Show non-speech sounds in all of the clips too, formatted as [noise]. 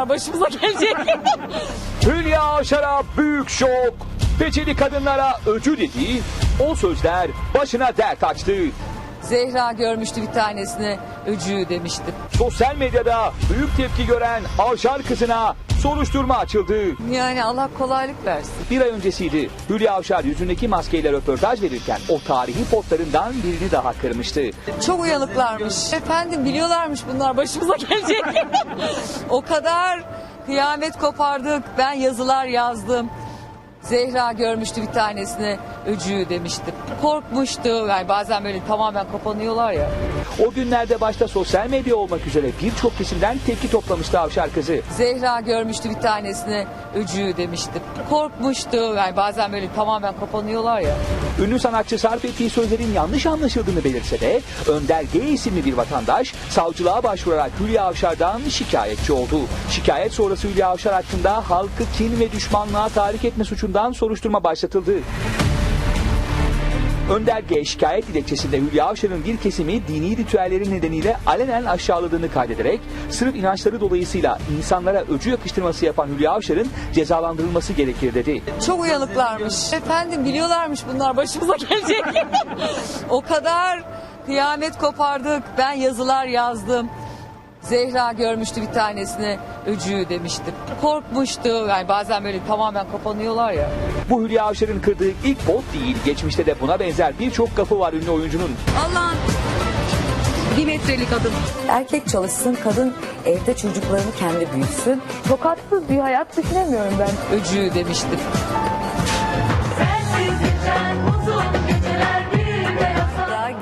bunlar başımıza gelecek. [laughs] Hülya Avşar'a büyük şok. Peçeli kadınlara öcü dediği o sözler başına dert açtı. Zehra görmüştü bir tanesine öcü demiştim. Sosyal medyada büyük tepki gören Avşar kızına soruşturma açıldı. Yani Allah kolaylık versin. Bir ay öncesiydi. Hülya Avşar yüzündeki maskeyle röportaj verirken o tarihi potlarından birini daha kırmıştı. Çok uyanıklarmış. Efendim biliyorlarmış bunlar başımıza gelecek. [laughs] o kadar kıyamet kopardık. Ben yazılar yazdım. Zehra görmüştü bir tanesine öcü demiştim. Korkmuştu. Yani bazen böyle tamamen kapanıyorlar ya. O günlerde başta sosyal medya olmak üzere birçok kesimden tepki toplamıştı Avşar kızı. Zehra görmüştü bir tanesine öcü demiştim. Korkmuştu. Yani bazen böyle tamamen kapanıyorlar ya. Ünlü sanatçı sarf ettiği sözlerin yanlış anlaşıldığını belirse de Önder G isimli bir vatandaş savcılığa başvurarak Hülya Avşar'dan şikayetçi oldu. Şikayet sonrası Hülya Avşar hakkında halkı kin ve düşmanlığa tahrik etme suçundan soruşturma başlatıldı. Önder G şikayet dilekçesinde Hülya Avşar'ın bir kesimi dini ritüelleri nedeniyle alenen aşağıladığını kaydederek sırf inançları dolayısıyla insanlara öcü yakıştırması yapan Hülya Avşar'ın cezalandırılması gerekir dedi. Çok uyanıklarmış. Efendim biliyorlarmış bunlar başımıza gelecek. [laughs] o kadar kıyamet kopardık. Ben yazılar yazdım. Zehra görmüştü bir tanesine öcü demiştim. Korkmuştu. Yani bazen böyle tamamen kapanıyorlar ya. Bu Hülya Avşar'ın kırdığı ilk pot değil. Geçmişte de buna benzer birçok kapı var ünlü oyuncunun. Allah'ın bir metrelik adım. Erkek çalışsın, kadın evde çocuklarını kendi büyütsün. Tokatsız bir hayat düşünemiyorum ben. Öcü demiştim.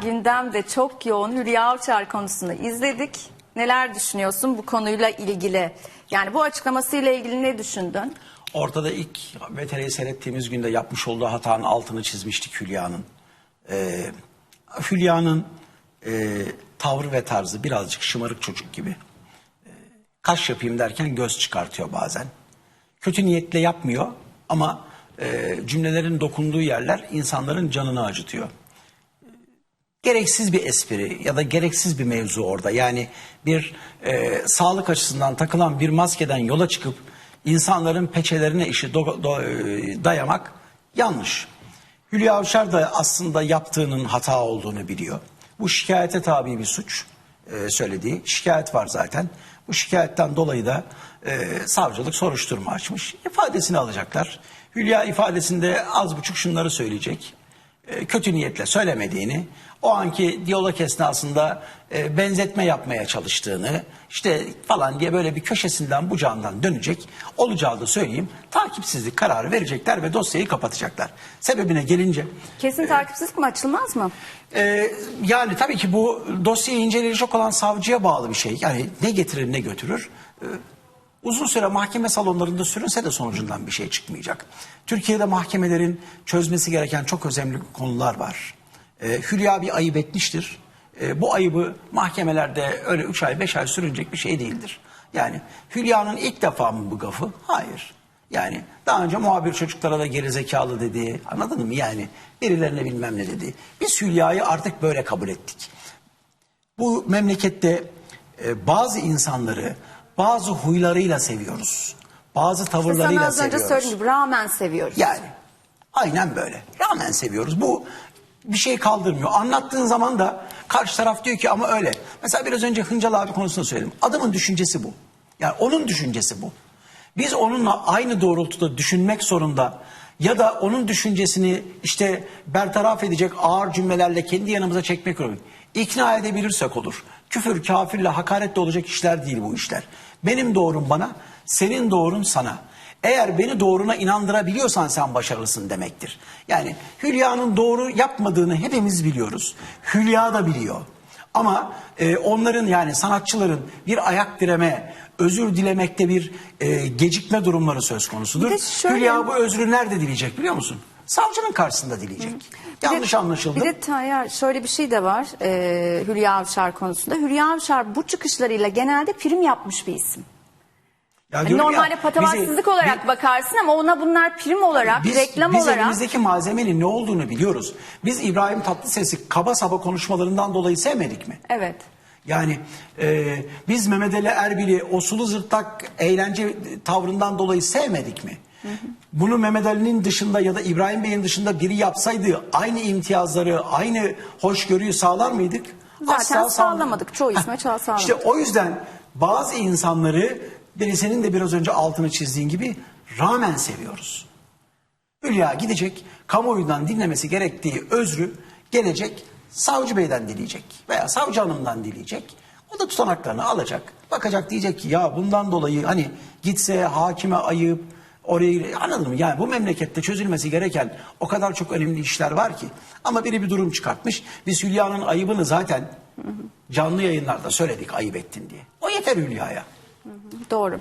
Gündemde çok yoğun Hülya Avşar konusunu izledik. Neler düşünüyorsun bu konuyla ilgili? Yani bu açıklamasıyla ilgili ne düşündün? Ortada ilk VTR'yi seyrettiğimiz günde yapmış olduğu hatanın altını çizmiştik Hülya'nın. Ee, Hülya'nın e, tavrı ve tarzı birazcık şımarık çocuk gibi. Ee, kaş yapayım derken göz çıkartıyor bazen. Kötü niyetle yapmıyor ama e, cümlelerin dokunduğu yerler insanların canını acıtıyor gereksiz bir espri ya da gereksiz bir mevzu orada. Yani bir e, sağlık açısından takılan bir maskeden yola çıkıp insanların peçelerine işi do- do- e, dayamak yanlış. Hülya Avşar da aslında yaptığının hata olduğunu biliyor. Bu şikayete tabi bir suç e, söylediği. Şikayet var zaten. Bu şikayetten dolayı da e, savcılık soruşturma açmış. İfadesini alacaklar. Hülya ifadesinde az buçuk şunları söyleyecek kötü niyetle söylemediğini, o anki diyalog esnasında e, benzetme yapmaya çalıştığını, işte falan diye böyle bir köşesinden bucağından dönecek olacağı da söyleyeyim. Takipsizlik kararı verecekler ve dosyayı kapatacaklar. Sebebine gelince Kesin takipsizlik mi açılmaz mı? e, yani tabii ki bu dosyayı inceleyecek olan savcıya bağlı bir şey. Yani ne getirir ne götürür. E, uzun süre mahkeme salonlarında sürünse de sonucundan bir şey çıkmayacak. Türkiye'de mahkemelerin çözmesi gereken çok önemli konular var. E, Hülya bir ayıp etmiştir. E, bu ayıbı mahkemelerde öyle 3 ay 5 ay sürünecek bir şey değildir. Yani Hülya'nın ilk defa mı bu gafı? Hayır. Yani daha önce muhabir çocuklara da geri zekalı dedi. Anladın mı? Yani birilerine bilmem ne dedi. Biz Hülya'yı artık böyle kabul ettik. Bu memlekette e, bazı insanları bazı huylarıyla seviyoruz. Bazı Sana tavırlarıyla az önce seviyoruz. söylediğim gibi rağmen seviyoruz. Yani aynen böyle. Rağmen seviyoruz. Bu bir şey kaldırmıyor. Anlattığın zaman da karşı taraf diyor ki ama öyle. Mesela biraz önce Hıncal abi konusunda söyledim. Adamın düşüncesi bu. Yani onun düşüncesi bu. Biz onunla aynı doğrultuda düşünmek zorunda ya da onun düşüncesini işte bertaraf edecek ağır cümlelerle kendi yanımıza çekmek zorunda. İkna edebilirsek olur. Küfür, kafirle, hakaretle olacak işler değil bu işler. Benim doğrum bana, senin doğrun sana. Eğer beni doğruna inandırabiliyorsan sen başarılısın demektir. Yani Hülya'nın doğru yapmadığını hepimiz biliyoruz. Hülya da biliyor. Ama e, onların yani sanatçıların bir ayak direme, özür dilemekte bir e, gecikme durumları söz konusudur. Şöyle- Hülya bu özrü nerede dileyecek biliyor musun? Savcının karşısında dileyecek. Bir de- Yanlış anlaşıldı. Bir de Tayyar şöyle bir şey de var e, Hülya Avşar konusunda. Hülya Avşar bu çıkışlarıyla genelde prim yapmış bir isim. Ya Hani diyorum ya, normalde patavatsızlık olarak bi- bakarsın ama ona bunlar prim olarak, biz, reklam biz olarak. elimizdeki malzemenin ne olduğunu biliyoruz. Biz İbrahim Tatlıses'i kaba saba konuşmalarından dolayı sevmedik mi? Evet. Yani e, biz Mehmet Ali Erbil'i o sulu zırtlak eğlence tavrından dolayı sevmedik mi? Bunu Mehmet Ali'nin dışında ya da İbrahim Bey'in dışında biri yapsaydı aynı imtiyazları, aynı hoşgörüyü sağlar mıydık? Zaten Asla sağlamadık. Çoğu isme sağlamadık. İşte o yüzden bazı insanları bir senin de biraz önce altını çizdiğin gibi rağmen seviyoruz. Hülya gidecek, kamuoyundan dinlemesi gerektiği özrü gelecek, savcı beyden dileyecek veya savcı hanımdan dileyecek. O da tutanaklarını alacak. Bakacak diyecek ki ya bundan dolayı hani gitse hakime ayıp, oraya anladın mı? Yani bu memlekette çözülmesi gereken o kadar çok önemli işler var ki. Ama biri bir durum çıkartmış. Biz Hülya'nın ayıbını zaten canlı yayınlarda söyledik ayıp ettin diye. O yeter Hülya'ya. Doğru.